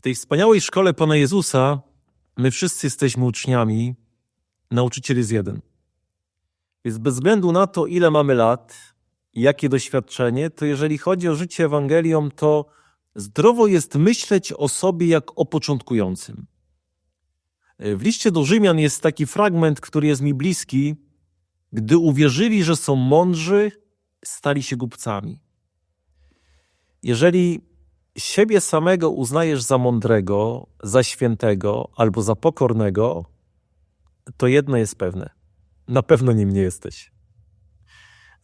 W tej wspaniałej szkole Pana Jezusa my wszyscy jesteśmy uczniami, nauczyciel jest jeden. Więc bez względu na to, ile mamy lat jakie doświadczenie, to jeżeli chodzi o życie Ewangelią, to zdrowo jest myśleć o sobie jak o początkującym. W liście do Rzymian jest taki fragment, który jest mi bliski. Gdy uwierzyli, że są mądrzy, stali się głupcami. Jeżeli siebie samego uznajesz za mądrego, za świętego albo za pokornego, to jedno jest pewne: na pewno nim nie jesteś.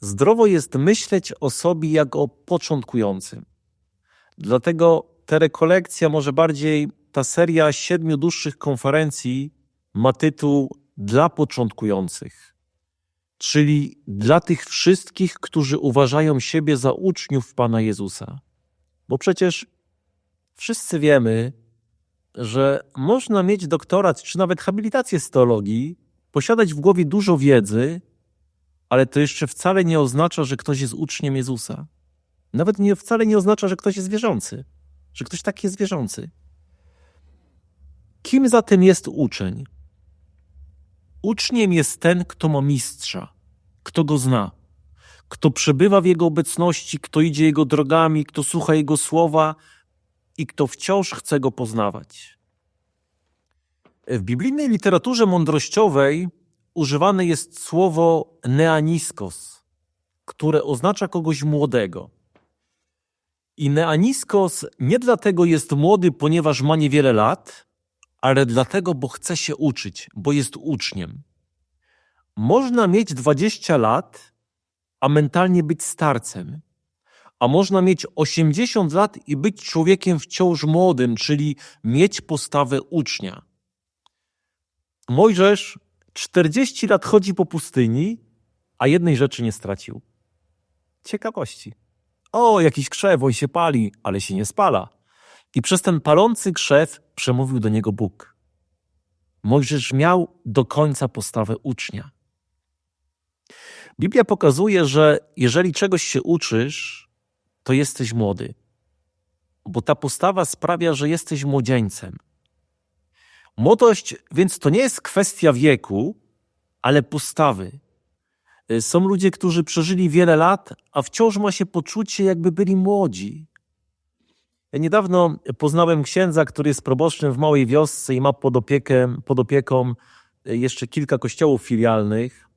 Zdrowo jest myśleć o sobie jak o początkującym. Dlatego ta rekolekcja, może bardziej ta seria siedmiu dłuższych konferencji, ma tytuł Dla początkujących, czyli dla tych wszystkich, którzy uważają siebie za uczniów Pana Jezusa. Bo przecież wszyscy wiemy, że można mieć doktorat czy nawet habilitację z teologii, posiadać w głowie dużo wiedzy, ale to jeszcze wcale nie oznacza, że ktoś jest uczniem Jezusa. Nawet nie, wcale nie oznacza, że ktoś jest wierzący, że ktoś taki jest wierzący. Kim zatem jest uczeń? Uczniem jest ten, kto ma mistrza, kto go zna, kto przebywa w jego obecności, kto idzie jego drogami, kto słucha jego słowa i kto wciąż chce go poznawać. W biblijnej literaturze mądrościowej używane jest słowo neaniskos, które oznacza kogoś młodego. I neaniskos nie dlatego jest młody, ponieważ ma niewiele lat, ale dlatego, bo chce się uczyć, bo jest uczniem. Można mieć 20 lat, a mentalnie być starcem. A można mieć 80 lat i być człowiekiem wciąż młodym, czyli mieć postawę ucznia. Mojżesz 40 lat chodzi po pustyni, a jednej rzeczy nie stracił. Ciekawości. O, jakiś krzew, oj się pali, ale się nie spala. I przez ten palący krzew przemówił do niego Bóg. Mojżesz miał do końca postawę ucznia. Biblia pokazuje, że jeżeli czegoś się uczysz, to jesteś młody, bo ta postawa sprawia, że jesteś młodzieńcem. Młodość więc to nie jest kwestia wieku, ale postawy. Są ludzie, którzy przeżyli wiele lat, a wciąż ma się poczucie, jakby byli młodzi. Ja niedawno poznałem księdza, który jest proboszczem w małej wiosce i ma pod, opiekę, pod opieką jeszcze kilka kościołów filialnych.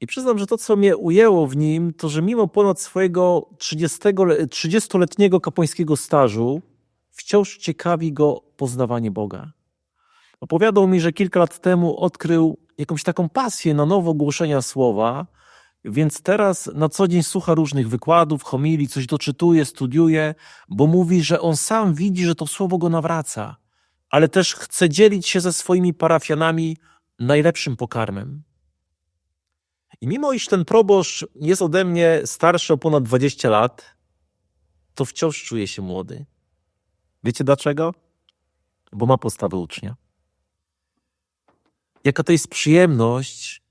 I przyznam, że to, co mnie ujęło w nim, to że mimo ponad swojego 30, 30-letniego kapłańskiego stażu, wciąż ciekawi go poznawanie Boga. Opowiadał mi, że kilka lat temu odkrył jakąś taką pasję na nowo głoszenia słowa, więc teraz na co dzień słucha różnych wykładów, homilii, coś doczytuje, studiuje, bo mówi, że on sam widzi, że to słowo go nawraca, ale też chce dzielić się ze swoimi parafianami najlepszym pokarmem. I mimo iż ten proboszcz jest ode mnie starszy o ponad 20 lat, to wciąż czuje się młody. Wiecie dlaczego? Bo ma postawę ucznia. Jaka to jest przyjemność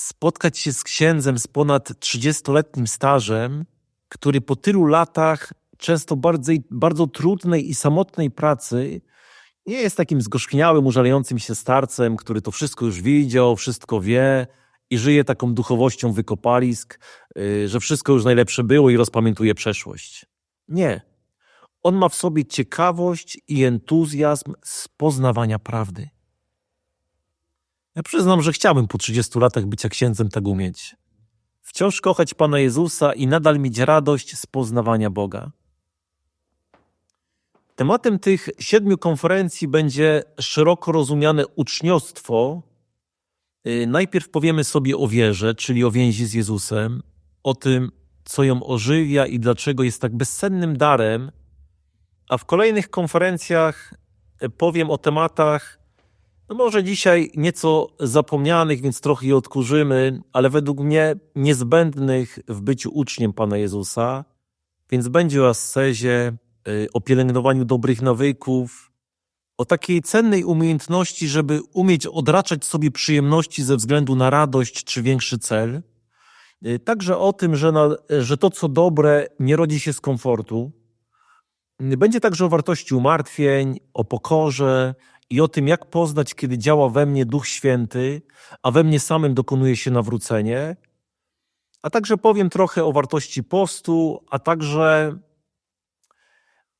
spotkać się z księdzem z ponad 30-letnim stażem, który po tylu latach, często bardzo, bardzo trudnej i samotnej pracy, nie jest takim zgorzkniałym, użalającym się starcem, który to wszystko już widział, wszystko wie i żyje taką duchowością wykopalisk, yy, że wszystko już najlepsze było i rozpamiętuje przeszłość. Nie. On ma w sobie ciekawość i entuzjazm z poznawania prawdy. Ja przyznam, że chciałbym po 30 latach bycia księdzem tak umieć. Wciąż kochać Pana Jezusa i nadal mieć radość z poznawania Boga. Tematem tych siedmiu konferencji będzie szeroko rozumiane uczniostwo. Yy, Najpierw powiemy sobie o wierze, czyli o więzi z Jezusem, o tym, co ją ożywia i dlaczego jest tak bezcennym darem, a w kolejnych konferencjach yy, powiem o tematach, no może dzisiaj nieco zapomnianych, więc trochę je odkurzymy, ale według mnie niezbędnych w byciu uczniem Pana Jezusa, więc będzie o ascezie, y, o pielęgnowaniu dobrych nawyków, o takiej cennej umiejętności, żeby umieć odraczać sobie przyjemności ze względu na radość czy większy cel. Y, Także o tym, że, na, że to, co dobre, nie rodzi się z komfortu. Będzie także o wartości umartwień, o pokorze i o tym, jak poznać, kiedy działa we mnie Duch Święty, a we mnie samym dokonuje się nawrócenie. A także powiem trochę o wartości postu, a także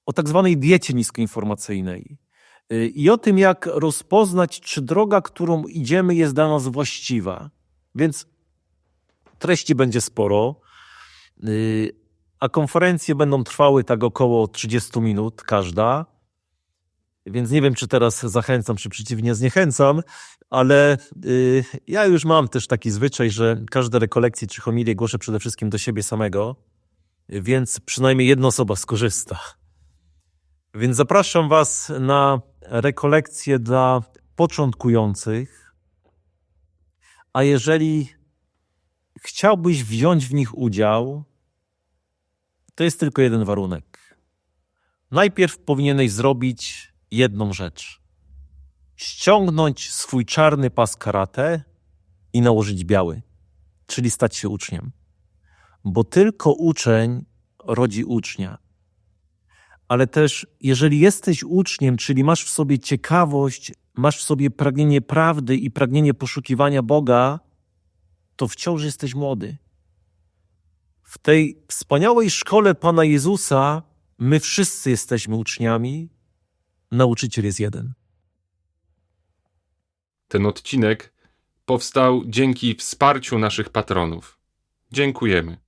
o tak zwanej diecie niskoinformacyjnej. Y, I o tym, jak rozpoznać, czy droga, którą idziemy, jest dla nas właściwa. Więc treści będzie sporo, y, a konferencje będą trwały tak około 30 minut każda. Więc nie wiem, czy teraz zachęcam, czy przeciwnie zniechęcam, ale y, ja już mam też taki zwyczaj, że każde rekolekcje czy homilie głoszę przede wszystkim do siebie samego, więc przynajmniej jedna osoba skorzysta. Więc zapraszam Was na rekolekcje dla początkujących. A jeżeli chciałbyś wziąć w nich udział, to jest tylko jeden warunek. Najpierw powinieneś zrobić jedną rzecz: ściągnąć swój czarny pas karate i nałożyć biały, czyli stać się uczniem. Bo tylko uczeń rodzi ucznia ale też jeżeli jesteś uczniem, czyli masz w sobie ciekawość, masz w sobie pragnienie prawdy i pragnienie poszukiwania Boga, to wciąż jesteś młody. W tej wspaniałej szkole Pana Jezusa my wszyscy jesteśmy uczniami, nauczyciel jest jeden. Ten odcinek powstał dzięki wsparciu naszych patronów. Dziękujemy.